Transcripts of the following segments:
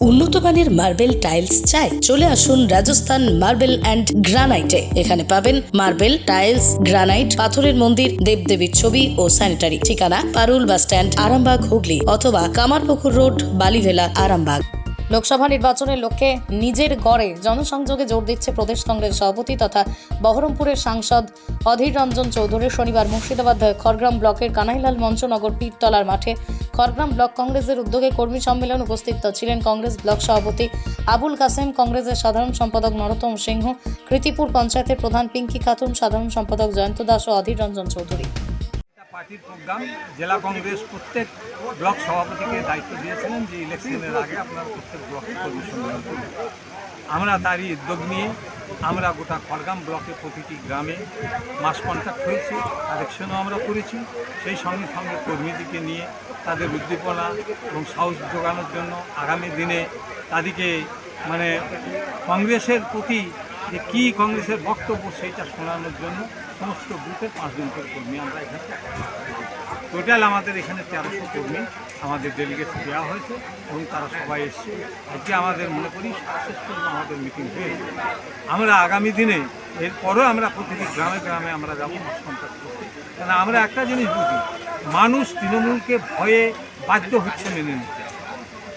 উন্নত মানের marble tiles চাই, চলে আসুন রাজস্থান মার্বেল অ্যান্ড গ্রানাইটে। এখানে পাবেন মার্বেল টাইলস, গ্রানাইট, পাথরের মন্দির, দেবদেবীর ছবি ও স্যানিটারি। ঠিকানা পারুল বাস স্ট্যান্ড, আরামবাগ, হুগলি, অথবা কামারপুকুর রোড, বালিভেলা, আরামবাগ। লোকসভা নির্বাচনের লক্ষ্যে নিজের গড়ে জনসংযোগে জোর দিচ্ছে প্রদেশ কংগ্রেস সভাপতি তথা বহরমপুরের সাংসদ অধীর রঞ্জন চৌধুরী। শনিবার মুর্শিদাবাদ, খড়গ্রাম ব্লকের কানাইলাল মঞ্চনগর, পীরতলার মাঠে খড়গ্রাম ব্লক কংগ্রেসের উদ্যোগে কর্মী সম্মেলন উপস্থিত। ছিলেন কংগ্রেস ব্লক সভাপতি আবুল কাসেম, কংগ্রেসের সাধারণ সম্পাদক নরোত্তম সিংহ, কৃতিপুর পঞ্চায়েতের প্রধান পিঙ্কি খাতুন, সাধারণ সম্পাদক জয়ন্ত দাস ও অধীর রঞ্জন চৌধুরী। পার্টির প্রোগ্রাম, জেলা কংগ্রেস প্রত্যেক ব্লক সভাপতিকে দায়িত্ব দিয়েছিলেন যে ইলেকশনের আগে আপনারা প্রত্যেক ব্লকে কর্মী সম্মেলন করবেন। আমরা তারই উদ্যোগ নিয়ে আমরা গোটা খড়গাম ব্লকে প্রতিটি গ্রামে মাস কন্ট্যাক্ট হয়েছি কালেকশনও আমরা করেছি। সেই সঙ্গে সঙ্গে কর্মীদেরকে নিয়ে তাদের উদ্দীপনা এবং সাহস জোগানোর জন্য আগামী দিনে তাদেরকে মানে কংগ্রেসের প্রতি যে কী কংগ্রেসের বক্তব্য সেইটা শোনানোর জন্য সমস্ত বুথের পাঁচজন করে কর্মী আমরা এখানে টোটাল আমাদের এখানে তেরোশো কর্মী আমাদের ডেলিগেট দেওয়া হয়েছে এবং তারা সবাই এসছে। আজকে আমাদের মনে করি সাকসেসফুল আমাদের মিটিং হয়েছে। আমরা আগামী দিনে এরপরেও আমরা প্রতিটি গ্রামে গ্রামে আমরা যাব কন্ট্যাক্ট করতে। কারণ আমরা একটা জিনিস বুঝি, মানুষ তৃণমূলকে ভয়ে বাধ্য হচ্ছে মেনে নিতে।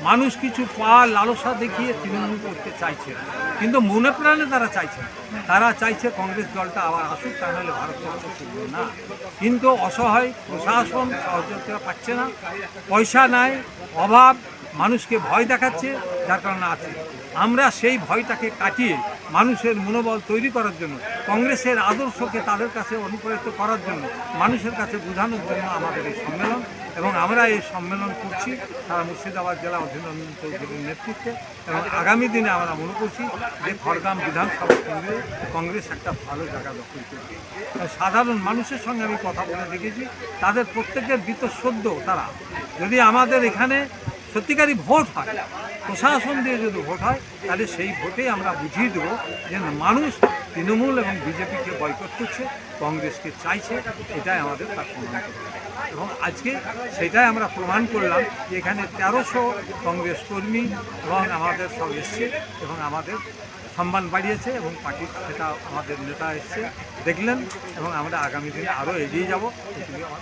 মানুষ কিছু পা লালসা দেখিয়ে তৃণমূল করতে চাইছে। কিন্তু মনে প্রাণে তারা চাইছে তারা চাইছে কংগ্রেস দলটা আবার আসুক, তা নাহলে ভারতবর্ষ শুনবে না। কিন্তু অসহায় প্রশাসন সহযোগিতা পাচ্ছে না। পয়সা নাই, অভাব, মানুষকে ভয় দেখাচ্ছে, যার কারণে আছে। আমরা সেই ভয়টাকে কাটিয়ে মানুষের মনোবল তৈরি করার জন্য, কংগ্রেসের আদর্শকে তাদের কাছে অনুপ্রাণিত করার জন্য মানুষের কাছে বোঝানোর জন্য আমাদের এই সম্মেলন এবং আমরা এই সম্মেলন করছি সারা মুর্শিদাবাদ জেলা অধীনরঞ্জন চৌধুরীর নেতৃত্বে এবং আগামী দিনে আমরা মনে করছি যে খড়গ্রাম বিধানসভা কেন্দ্রে কংগ্রেস একটা ভালো জায়গা দখল করবে। সাধারণ মানুষের সঙ্গে আমি কথা বলে দেখেছি, তাদের প্রত্যেকের বীতশ্রদ্ধ তারা। যদি আমাদের এখানে সত্যিকারই ভোট হয় প্রশাসন দিয়ে যদি ভোট হয়, তাহলে সেই ভোটে আমরা বুঝিয়ে দেবো যে মানুষ তৃণমূল এবং বিজেপিকে বয়কট করছে, কংগ্রেসকে চাইছে, এটাই আমাদের তার প্রমাণ। এবং আজকে সেটাই আমরা প্রমাণ করলাম যে এখানে তেরোশো কংগ্রেস কর্মী এবং আমাদের সব এসছে এবং আমাদের সম্মান বাড়িয়েছে এবং পার্টির সেটা আমাদের নেতা এসছে, দেখলেন এবং আমরা আগামী দিনে আরও এগিয়ে যাব, এটুকুই আমার